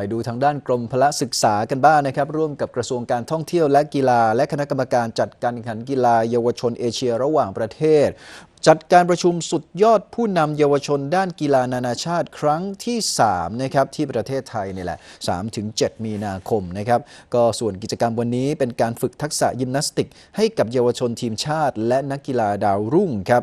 ไปดูทางด้านกรมพละศึกษากันบ้างนะครับ ร่วมกับกระทรวงการท่องเที่ยวและกีฬา และคณะกรรมการจัดการแข่งขันกีฬาเยาวชนเอเชียระหว่างประเทศ จัดการประชุมสุดยอดผู้นำเยาวชนด้านกีฬานานาชาติครั้งที่3นะครับที่ประเทศไทยนี่แหละ 3-7 มีนาคมนะครับก็ส่วนกิจกรรมวันนี้เป็นการฝึกทักษะยิมนาสติก ให้กับเยาวชนทีมชาติ และนักกีฬาดาวรุ่งครับ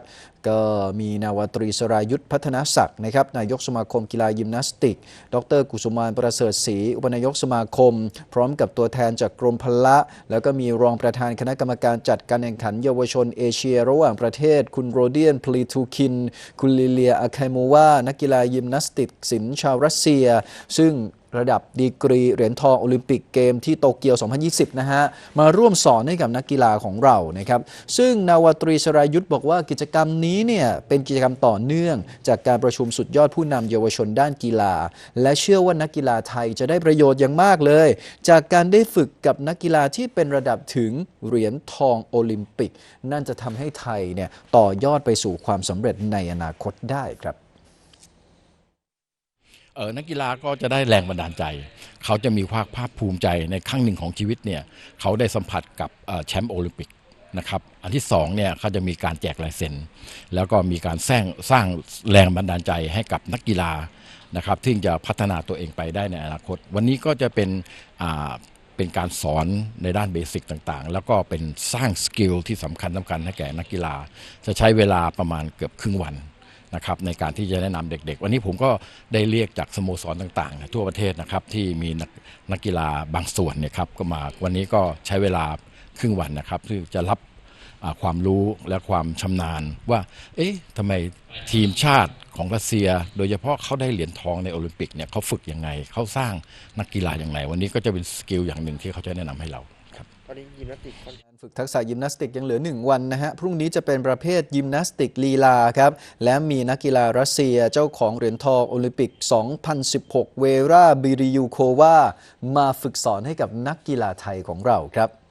ก็มีนาวตรีสรายุทธพัฒนาศักดิ์นะครับนายกสมาคมกีฬายิมนาสติก ดรกุสุมานประเสริฐศรีอุปนายกสมาคม พร้อมกับตัวแทนจากกรมพละ แล้วก็มีรองประธานคณะกรรมการจัดการแข่งขันเยาวชนเอเชีย ระหว่างประเทศ คุณโรเดียนพลีทูคิน คุณลิเลียอาคายโมวานักกีฬายิมนาสติกศิลป์ชาวรัสเซีย ซึ่ง ระดับดีกรีเหรียญทองโอลิมปิกเกมที่โตเกียว 2020 นะฮะ มาร่วมสอนให้กับนักกีฬาของเรานะครับ ซึ่งนาวตรีสรายุทธ์บอกว่ากิจกรรมนี้เนี่ยเป็นกิจกรรมต่อเนื่อง จากการประชุมสุดยอดผู้นำเยาวชนด้านกีฬา และเชื่อว่านักกีฬาไทยจะได้ประโยชน์อย่างมากเลย จากการได้ฝึกกับนักกีฬาที่เป็นระดับถึงเหรียญทองโอลิมปิก นั่นจะทำให้ไทยเนี่ยต่อยอดไปสู่ความสำเร็จในอนาคตได้ครับ เออนักกีฬาก็จะได้แรงบันดาลใจ เขาจะมีความภาคภูมิใจในครั้งหนึ่งของชีวิตเนี่ยเขาได้สัมผัสกับแชมป์โอลิมปิกนะครับอันที่สองเนี่ยเขาจะมีการแจกลายเซ็นแล้วก็มีการสร้างสร้างแรงบันดาลใจให้กับนักกีฬานะครับที่จะพัฒนาตัวเองไปได้ในอนาคต วันนี้ก็จะเป็นอ่าเป็นการสอนในด้านเบสิกต่างๆ แล้วก็เป็นสร้างสกิลที่สำคัญสำคัญให้แก่นักกีฬา จะใช้เวลาประมาณเกือบครึ่งวัน นะครับในการที่จะแนะนำเด็กๆ วันนี้ผมก็ได้เรียกจากสโมสรต่างๆ ทั่วประเทศนะครับที่มีนักนักกีฬาบางส่วนเนี่ยครับก็มาวันนี้ก็ใช้เวลาครึ่งวันนะครับที่จะรับความรู้และความชำนาญว่า เอ๊ะทำไมทีมชาติของรัสเซีย โดยเฉพาะเขาได้เหรียญทองในโอลิมปิกเนี่ยเขาฝึกยังไงเขาสร้างนักกีฬาอย่างไร วันนี้ก็จะเป็นสกิลอย่างหนึ่งที่เขาจะแนะนำให้เรา ครับตอนนี้ยิมนาสติกค่อนการฝึกทักษะยิมนาสติกยังเหลือ 1 วันนะฮะ พรุ่งนี้จะเป็นประเภทยิมนาสติกลีลาครับ และมีนักกีฬารัสเซียเจ้าของเหรียญทองโอลิมปิก 2016 เวราบิริยูโความาฝึกสอนให้กับนักกีฬาไทยของเราครับ